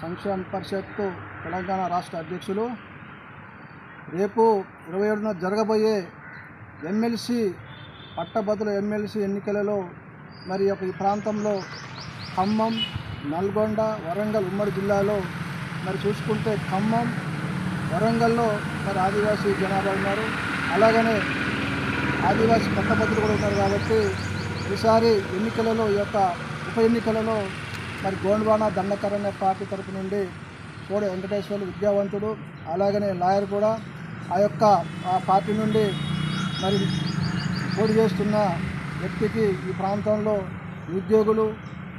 సంక్షేమ పరిషత్తు తెలంగాణ రాష్ట్ర అధ్యక్షులు. రేపు ఇరవై ఏడున జరగబోయే ఎమ్మెల్సీ పట్టభద్రుల ఎమ్మెల్సీ ఎన్నికలలో మరి యొక్క ఈ ప్రాంతంలో ఖమ్మం నల్గొండ వరంగల్ ఉమ్మడి జిల్లాలో మరి చూసుకుంటే ఖమ్మం వరంగల్లో మరి ఆదివాసీ జనాభా ఉన్నారు. అలాగనే ఆదివాసీ పట్టభద్రులు కూడా ఉన్నారు కాబట్టి ఈసారి ఎన్నికలలో ఈ యొక్క ఉప ఎన్నికలలో మరి గోండ్వాన దండకరణ్య పార్టీ తరపు నుండి కోడి వెంకటేశ్వర్లు విద్యావంతుడు అలాగనే లాయర్ కూడా ఆ యొక్క ఆ పార్టీ నుండి మరి పోటీ చేస్తున్న వ్యక్తికి ఈ ప్రాంతంలో ఉద్యోగులు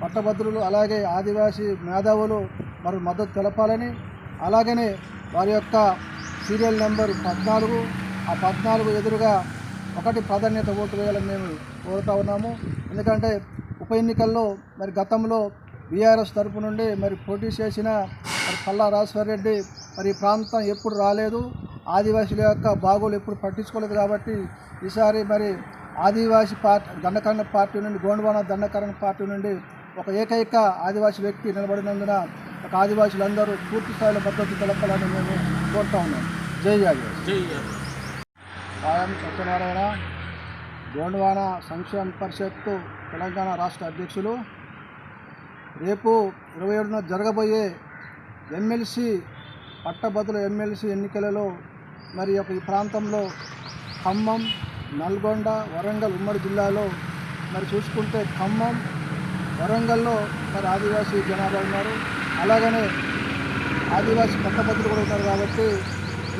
పట్టభద్రులు అలాగే ఆదివాసీ మేధావులు మరి మద్దతు తెలపాలని అలాగనే వారి యొక్క సీరియల్ నెంబర్ పద్నాలుగు ఆ పద్నాలుగు ఎదురుగా ఒకటి ప్రాధాన్యత ఓటు వేయాలని మేము కోరుతా ఉన్నాము. ఎందుకంటే ఉప ఎన్నికల్లో మరి గతంలో బీఆర్ఎస్ తరపు నుండి మరి పోటీ చేసిన మరి పల్లా రాజశేఖర్ రెడ్డి మరి ఈ ప్రాంతం ఎప్పుడు రాలేదు. ఆదివాసుల యొక్క బాగోలు ఎప్పుడు పట్టించుకోలేదు కాబట్టి ఈసారి మరి ఆదివాసీ పార్టీ దండకరణ పార్టీ నుండి గోండ్వాన దండకరణ పార్టీ నుండి ఒక ఏకైక ఆదివాసీ వ్యక్తి నిలబడినందున ఒక ఆదివాసులందరూ పూర్తి స్థాయిలో మద్దతు తెలపాలని మేము కోరుతా ఉన్నాం. జై ఆదివాసి. సత్యనారాయణ గోండ్వాన సంక్షేమ పరిషత్తు తెలంగాణ రాష్ట్ర అధ్యక్షులు రేపు ఇరవై ఏడున జరగబోయే ఎమ్మెల్సీ పట్టభద్రుల ఎమ్మెల్సీ ఎన్నికలలో మరి యొక్క ఈ ప్రాంతంలో ఖమ్మం నల్గొండ వరంగల్ ఉమ్మడి జిల్లాలో మరి చూసుకుంటే ఖమ్మం వరంగల్లో మరి ఆదివాసీ జనాభా ఉన్నారు. అలాగనే ఆదివాసీ పట్టభద్రులు కూడా ఉన్నారు కాబట్టి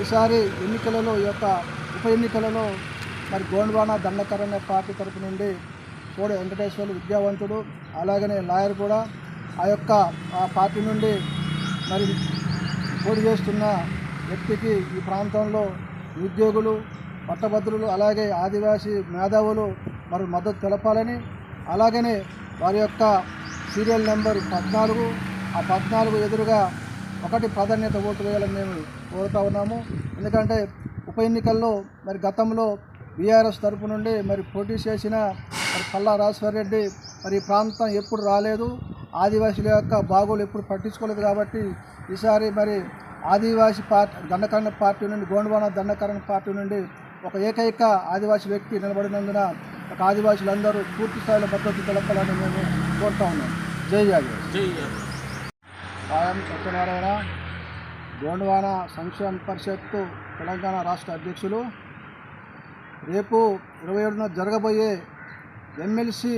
ఈసారి ఎన్నికలలో ఈ యొక్క ఉప ఎన్నికలలో మరి గోండ్వాణ దండకరణ్య పార్టీ తరపు నుండి కోడి వెంకటేశ్వర్లు విద్యావంతుడు అలాగనే లాయర్ కూడా ఆ యొక్క ఆ పార్టీ నుండి మరి పోటీ చేస్తున్న వ్యక్తికి ఈ ప్రాంతంలో ఉద్యోగులు పట్టభద్రులు అలాగే ఆదివాసీ మేధావులు మరి మద్దతు తెలపాలని అలాగనే వారి యొక్క సీరియల్ నెంబర్ పద్నాలుగు ఆ పద్నాలుగు ఎదురుగా ఒకటి ప్రాధాన్యత ఓటు వేయాలని మేము కోరుతా ఉన్నాము. ఎందుకంటే ఉప ఎన్నికల్లో మరి గతంలో బీఆర్ఎస్ తరపు నుండి మరి పోటీ చేసిన మరి పల్లా రాజశేఖర్ రెడ్డి మరి ఈ ప్రాంతం ఎప్పుడు రాలేదు. ఆదివాసుల యొక్క బాగోలు ఎప్పుడు పట్టించుకోలేదు కాబట్టి ఈసారి మరి ఆదివాసీ పార్టీ దండకరణ పార్టీ నుండి గోండ్వాన దండకరణ పార్టీ నుండి ఒక ఏకైక ఆదివాసీ వ్యక్తి నిలబడినందున ఒక ఆదివాసులందరూ పూర్తి స్థాయిలో మద్దతు తెలపాలని మేము కోరుతా ఉన్నాం. జై ఆదివాసి సాయం సత్యనారాయణ గోండ్వాన సంక్షేమ పరిషత్తు తెలంగాణ రాష్ట్ర అధ్యక్షులు. రేపు ఇరవై ఏడున జరగబోయే ఎమ్మెల్సీ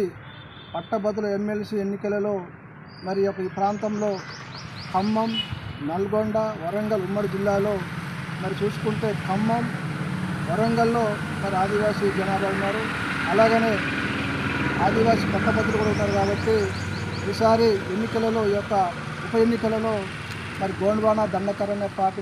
పట్టభద్రుల ఎమ్మెల్సీ ఎన్నికలలో మరి యొక్క ఈ ప్రాంతంలో ఖమ్మం నల్గొండ వరంగల్ ఉమ్మడి జిల్లాలో మరి చూసుకుంటే ఖమ్మం వరంగల్లో మరి ఆదివాసీ జనాభా ఉన్నారు. అలాగనే ఆదివాసీ పట్టభద్రులు కూడా ఉన్నారు కాబట్టి ఈసారి ఎన్నికలలో ఈ యొక్క ఉప ఎన్నికలలో మరి గోండ్వాణ దండకరణ పార్టీ